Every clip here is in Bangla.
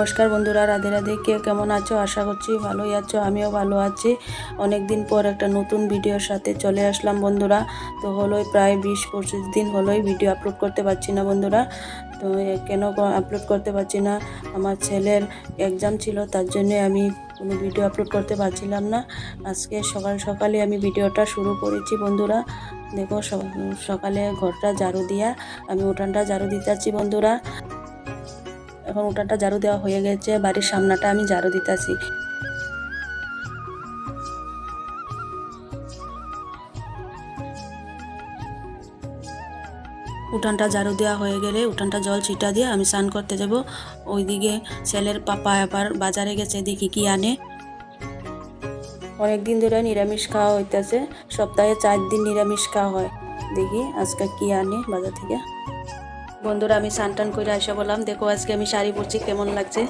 নমস্কার বন্ধুরা, রাধে রাধে। কে কেমন আছো? আশা করছি ভালোই আছো, আমিও ভালো আছি। অনেক দিন পর একটা নতুন ভিডিওর সাথে চলে আসলাম বন্ধুরা। তো হলোই প্রায় বিশ পঁচিশ দিন হলোই ভিডিও আপলোড করতে পারছি না বন্ধুরা। তো কেন আপলোড করতে পারছি না? আমার ছেলের এক্সাম ছিল, তার জন্য আমি কোনো ভিডিও আপলোড করতে পারছিলাম না। আজকে সকাল সকালে আমি ভিডিওটা শুরু করেছি বন্ধুরা। দেখো সকালে ঘরটা ঝাড়ু দিয়া আমি উঠানটা ঝাড়ু দিতে বন্ধুরা। এখন উঠানটা ঝাড়ু দেওয়া হয়ে গেছে, বাড়ির সামনাটা আমি ঝাড়ু দিতেছি। উঠানটা ঝাড়ু দেওয়া হয়ে গেলে উঠানটা জল ছিটা দিয়ে আমি স্নান করতে যাব। ওইদিকে ছেলের পাপা আবার বাজারে গেছে, দেখি কি আনে। অনেক দিন ধরে নিরামিষ খাওয়া হইতেছে, সপ্তাহে চার দিন নিরামিষ খাওয়া হয়। দেখি আজকে কি আনে বাজার থেকে। বন্ধুরা আমি স্নান টান করে আসা বললাম দেখো আজকে আমি শাড়ি পরছি কেমন লাগছে?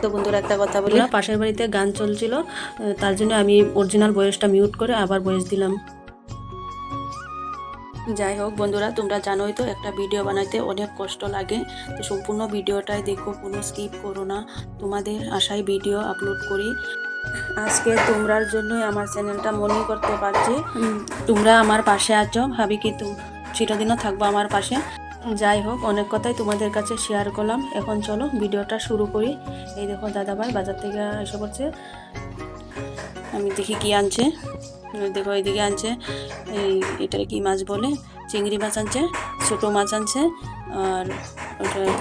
তো বন্ধুরা একটা কথা বলি। পাশের বাড়িতে গান চলছিল তার জন্য আমি অরিজিনাল বয়সটা মিউট করে আবার বয়স দিলাম। যাই হোক বন্ধুরা তোমরা জানোই তো একটা ভিডিও বানাইতে অনেক কষ্ট লাগে। তো সম্পূর্ণ ভিডিওটাই দেখো কোনো স্কিপ করো না। তোমাদের আশায় ভিডিও আপলোড করি। আজকে তোমরার জন্যই আমার চ্যানেলটা মনে করতে পারছি। তোমরা আমার পাশে আছো ভাবি কি তুমি চিরদিনও থাকব আমার পাশে। যাই হোক, অনেক কথাই তোমাদের কাছে শেয়ার করলাম। এখন চলো ভিডিওটা শুরু করি। এই দেখো দাদাভাই বাজার থেকে এসে পড়ছে। আমি দেখি কি আনছে। দেখো এইদিকে আনছে। এই এটার কি মাছ বলে? চিংড়ি মাছ আনছে, ছোটো মাছ আনছে, আর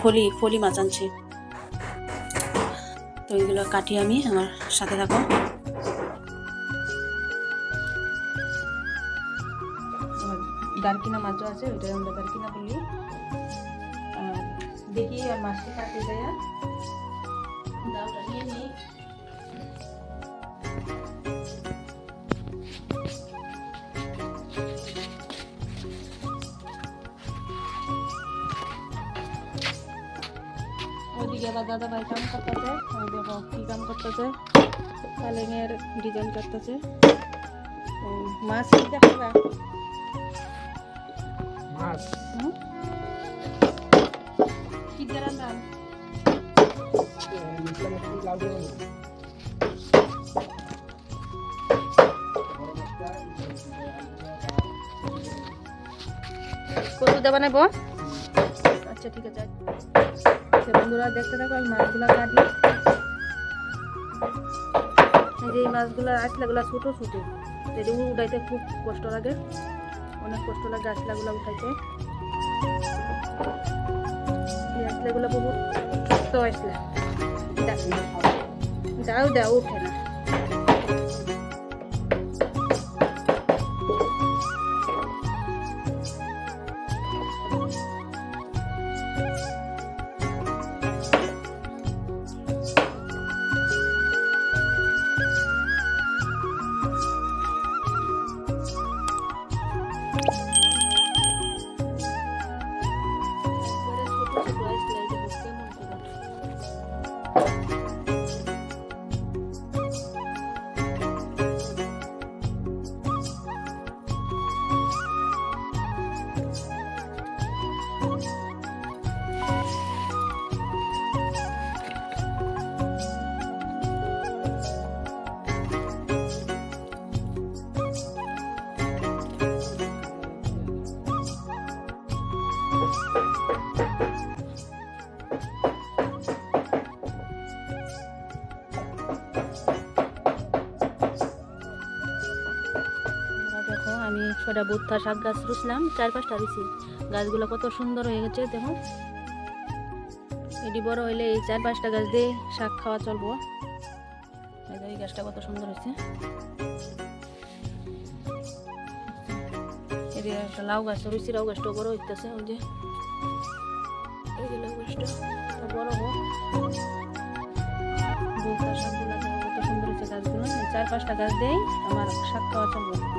ফলি ফলি মাছ আনছে। তো এইগুলো কাটি আমি আমার সাথে থাকো। দারকিনা মাছও আছে ওইটা আমরা দারকিনা বলি। দেখি আর মাছটা কাটে যায়। দাওটা ওইদিকে আবার দাদা ভাই কাম করতেছে, ওই দেখো কি কাম করতেছে। পালেঙের ডিজাইন করতেছে। মাছ কি মাছ হুম? কি দিয়ে রান্নান মোটামুটি বানাবো। আচ্ছা ঠিক আছে আচ্ছা, বন্ধুরা দেখতে থাকো আমি মাছগুলা কাটি এই যে এই মাছগুলো আসলাগুলো ছোটো ছোটো যদি উঠাইতে খুব কষ্ট লাগে অনেক কষ্ট লাগে আসলাগুলো উঠাইতে আসলাগুলো বহুত কষ্ট আসলা দাও দাও উঠে না। ছটা বুত্তা শাক গাছ রুসলাম চার পাঁচটা রুছি গাছগুলো কত সুন্দর হয়ে গেছে দেখো এটি বড় হইলে এই চার পাঁচটা গাছ দিয়ে শাক খাওয়া চলবো। এই গাছটা কত সুন্দর হয়েছে। এটি একটা লাউ গাছ রুচি লাউ গাছটা বড় হইতেছে, ওই যে। লাউ গাছটা বড় হোক। কত সুন্দর গাছগুলো। চার পাঁচটা গাছ দিয়েই আমার শাক খাওয়া চলবে।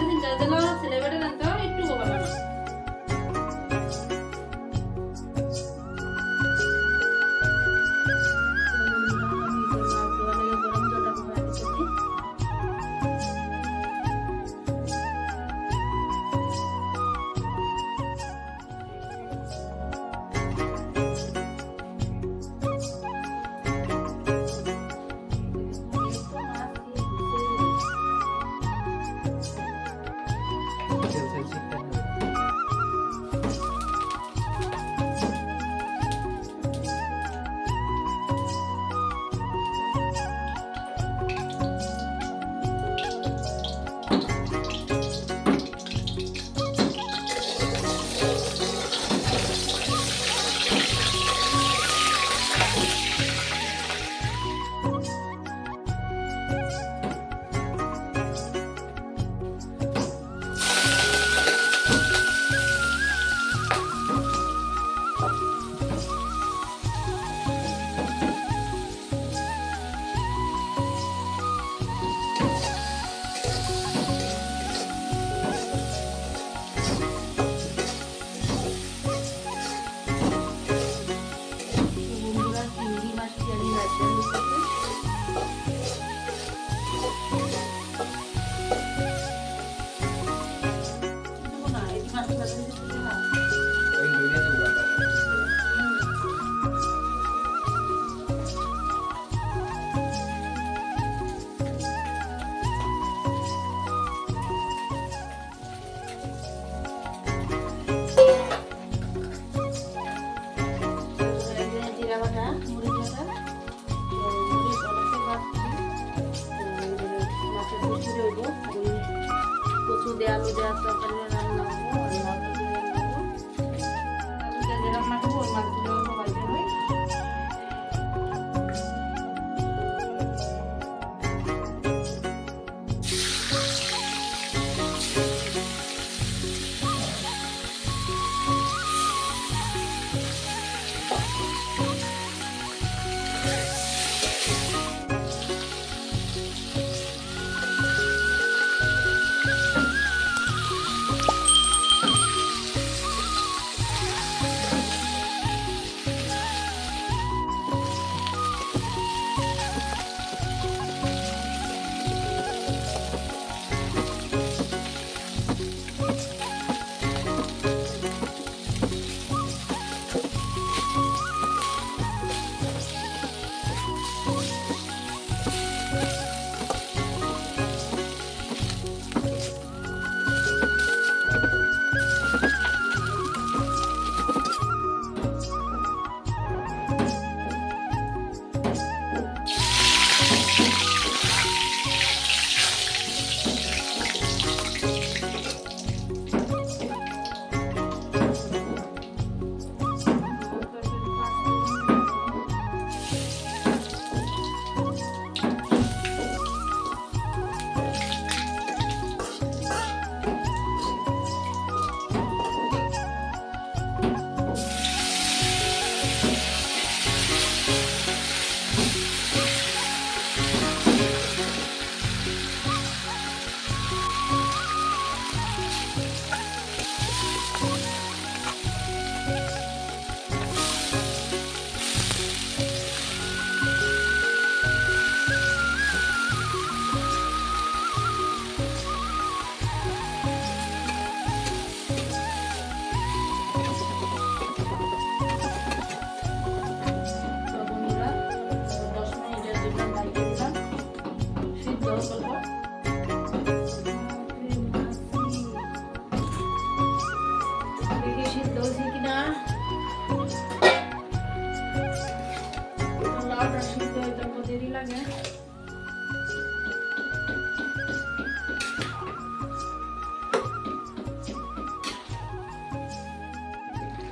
Ja, dat is দিয়ে আলু দেওয়ার তরকারি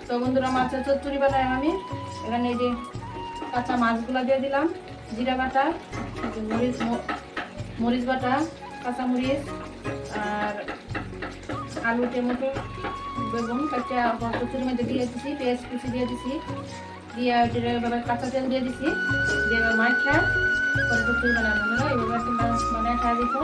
তো বন্ধুরা, মাছের চচ্চড়ি বানাই আমি। এখানে এই যে কাঁচা মাছগুলো দিয়ে দিলাম, জিরা বাটা মরিচ মরিচ বাটা, কাঁচা মরিচ, আর আলু, টমেটো, বেগুন কাঁচা চচ্চড়ির মধ্যে দিয়ে দিছি, পেঁয়াজ কুচি দিয়ে দিছি, দিয়ে এবার কাঁচা তেল দিয়ে দিছি, দিয়ে এবার মাইখা, পরে চচ্চড়ি বানাবো। না এবার বানায় দিছো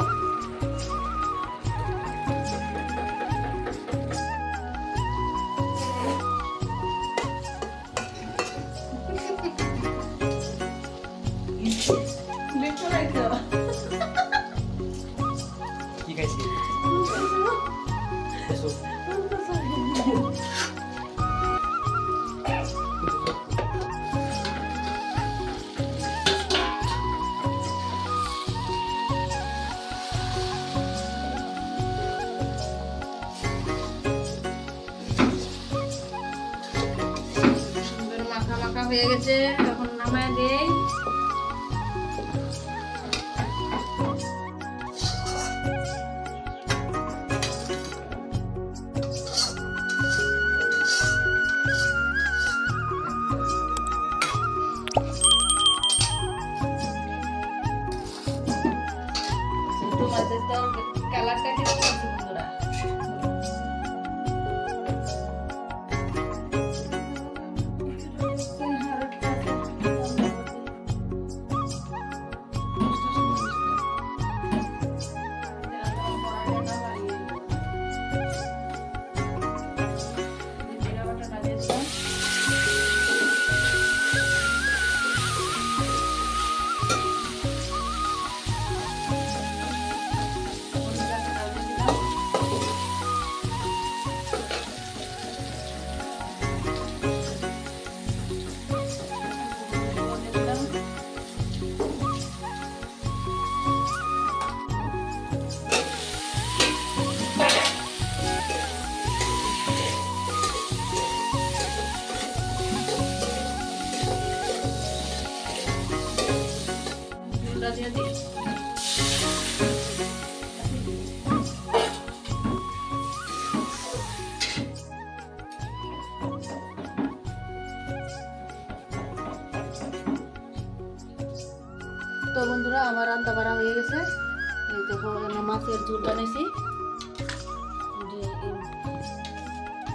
বানাইছি।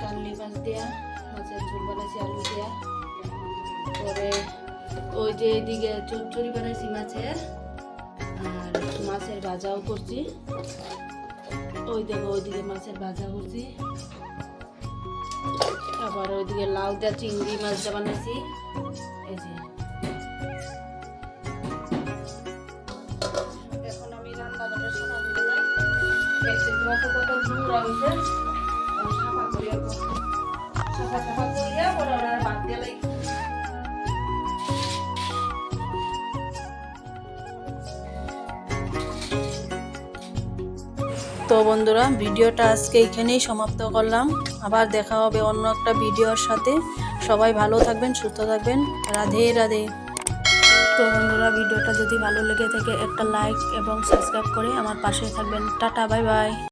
কানলি মাছ দিয়া মাছের ঝোল বানাইছি, আলু দিয়া। পরে ওই যে এদিকে চচ্চড়ি বানাইছি মাছের আর মাছের ভাজাও করছি। ওই দেখো, ওইদিকে মাছের ভাজা করছি। আবার ওইদিকে লাউ দিয়া চিংড়ি মাছটা বানাইছি। এই যে। কত নোংরা হয়েছে আমি সাফা করিয়া সাফা সাফা করিয়া পরে ওরা বাদ দিয়ে লাগি তো বন্ধুরা ভিডিওটা আজকে এখানেই সমাপ্ত করলাম। আবার দেখা হবে অন্য একটা ভিডিওর সাথে। সবাই ভালো থাকবেন সুস্থ থাকবেন। রাধে রাধে। তো বন্ধুরা ভিডিওটা যদি ভালো লেগে থাকে একটা লাইক এবং সাবস্ক্রাইব করে আমার পাশে থাকবেন। Tata bye bye.